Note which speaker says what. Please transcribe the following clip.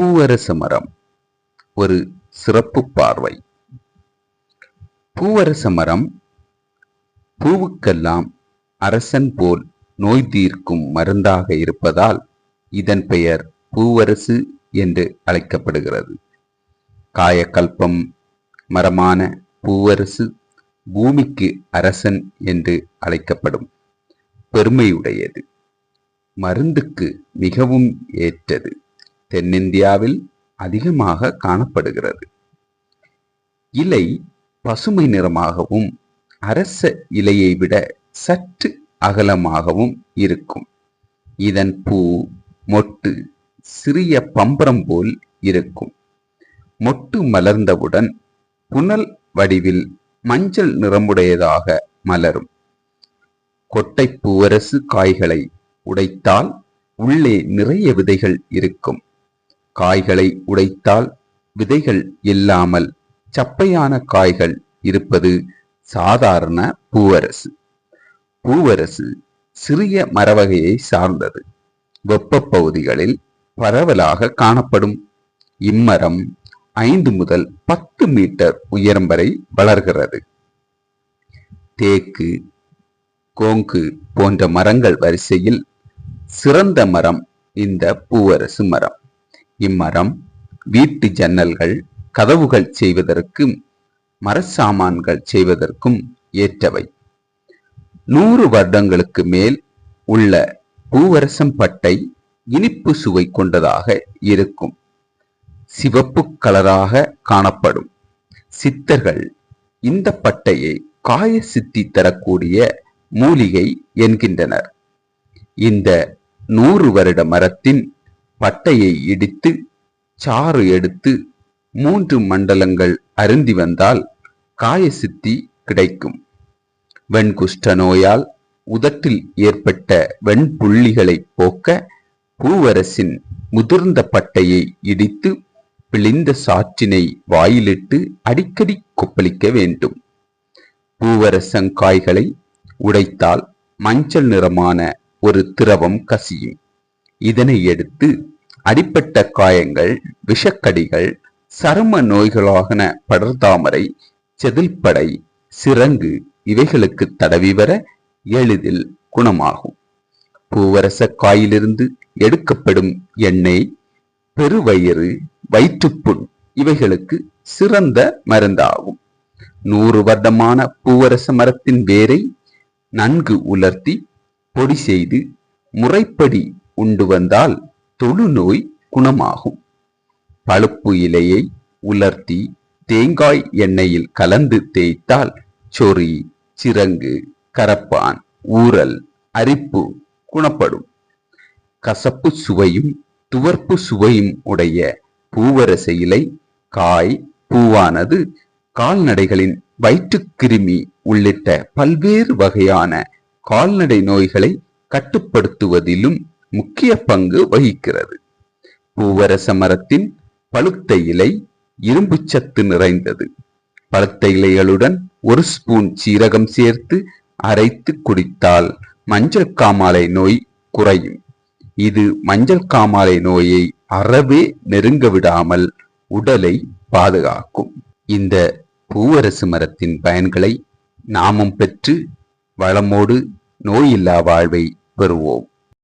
Speaker 1: பூவரச மரம் ஒரு சிறப்பு பார்வை. பூவரச மரம் பூவுக்கெல்லாம் அரசன் போல் நோய் தீர்க்கும் மருந்தாக இருப்பதால் இதன் பெயர் பூவரசு என்று அழைக்கப்படுகிறது. காயக்கல்பம் மரமான பூவரசு பூமிக்கு அரசன் என்று அழைக்கப்படும். பெருமையுடையது. மருந்துக்கு மிகவும் ஏற்றது. தென்னிந்தியாவில் அதிகமாக காணப்படுகிறது. இலை பசுமை நிறமாகவும் அரச இலையை விட சற்று அகலமாகவும் இருக்கும். இதன் பூ மொட்டு சிறிய பம்பரம் போல் இருக்கும். மொட்டு மலர்ந்தவுடன் புனல் வடிவில் மஞ்சள் நிறமுடையதாக மலரும். கொட்டை பூவரசு காய்களை உடைத்தால் உள்ளே நிறைய விதைகள் இருக்கும். காய்களை உடைத்தால் விதைகள் இல்லாமல் சப்பையான காய்கள் இருப்பது சாதாரண பூவரசு. பூவரசு சிறிய மரவகையை சார்ந்தது. வெப்ப பகுதிகளில் பரவலாக காணப்படும். இம்மரம் ஐந்து முதல் பத்து மீட்டர் உயரம் வரை வளர்கிறது. தேக்கு கோங்கு போன்ற மரங்கள் வரிசையில் சிறந்த மரம் இந்த பூவரசு மரம். இம்மரம் வீட்டு ஜன்னல்கள் கதவுகள் செய்வதற்கும் மரசாமான்கள் செய்வதற்கும் ஏற்றவை. நூறு வருடங்களுக்கு மேல் உள்ள பூவரசம் பட்டை இனிப்பு சுவை கொண்டதாக இருக்கும். சிவப்பு கலராக காணப்படும். சித்தர்கள் இந்த பட்டையை காய சித்தி தரக்கூடிய மூலிகை என்கின்றனர். இந்த நூறு வருட மரத்தின் பட்டையை இடித்து சாறு எடுத்து மூன்று மண்டலங்கள் அருந்தி வந்தால் காயசித்தி கிடைக்கும். வெண்குஷ்ட நோயால் உதட்டில் ஏற்பட்ட வெண்புள்ளிகளை போக்க பூவரசின் முதிர்ந்த பட்டையை இடித்து பிழிந்த சாற்றினை வாயிலிட்டு அடிக்கடி கொப்பளிக்க வேண்டும். பூவரசங்காய்களை உடைத்தால் மஞ்சள் நிறமான ஒரு திரவம் கசியும். இதனை எடுத்து அடிப்பட்ட காயங்கள் விஷக்கடிகள் சரும நோய்களாகன படர்தாமரை செதில்படை சிறங்கு இவைகளுக்கு தடவி வர எளிதில் குணமாகும். பூவரச காயிலிருந்து எடுக்கப்படும் எண்ணெய் பெருவயிறு வயிற்றுப்புண் இவைகளுக்கு சிறந்த மருந்தாகும். நூறு வருடமான பூவரச மரத்தின் வேரை நன்கு உலர்த்தி பொடி செய்து முறைப்படி உண்டு வந்தால் தொழுநோய் குணமாகும். பழுப்பு இலையை உலர்த்தி தேங்காய் எண்ணெயில் கலந்து தேய்த்தால் சொறி சிறங்கு கரப்பான் ஊரல் அரிப்பு குணப்படும். கசப்பு சுவையும் துவர்ப்பு சுவையும் உடைய பூவரச இலை காய் பூவானது கால்நடைகளின் வயிற்றுக்கிருமி உள்ளிட்ட பல்வேறு வகையான கால்நடை நோய்களை கட்டுப்படுத்துவதிலும் முக்கிய பங்கு வகிக்கிறது. பூவரச மரத்தின் பழுத்த இலை இரும்பு சத்து நிறைந்தது. பழுத்த இலைகளுடன் ஒரு ஸ்பூன் சீரகம் சேர்த்து அரைத்து குடித்தால் மஞ்சள் காமாலை நோய் குறையும். இது மஞ்சள் காமாலை நோயை அறவே நெருங்க விடாமல் உடலை பாதுகாக்கும். இந்த பூவரசு மரத்தின் பயன்களை நாமும் பெற்று வளமோடு நோயில்லா வாழ்வை பெறுவோம்.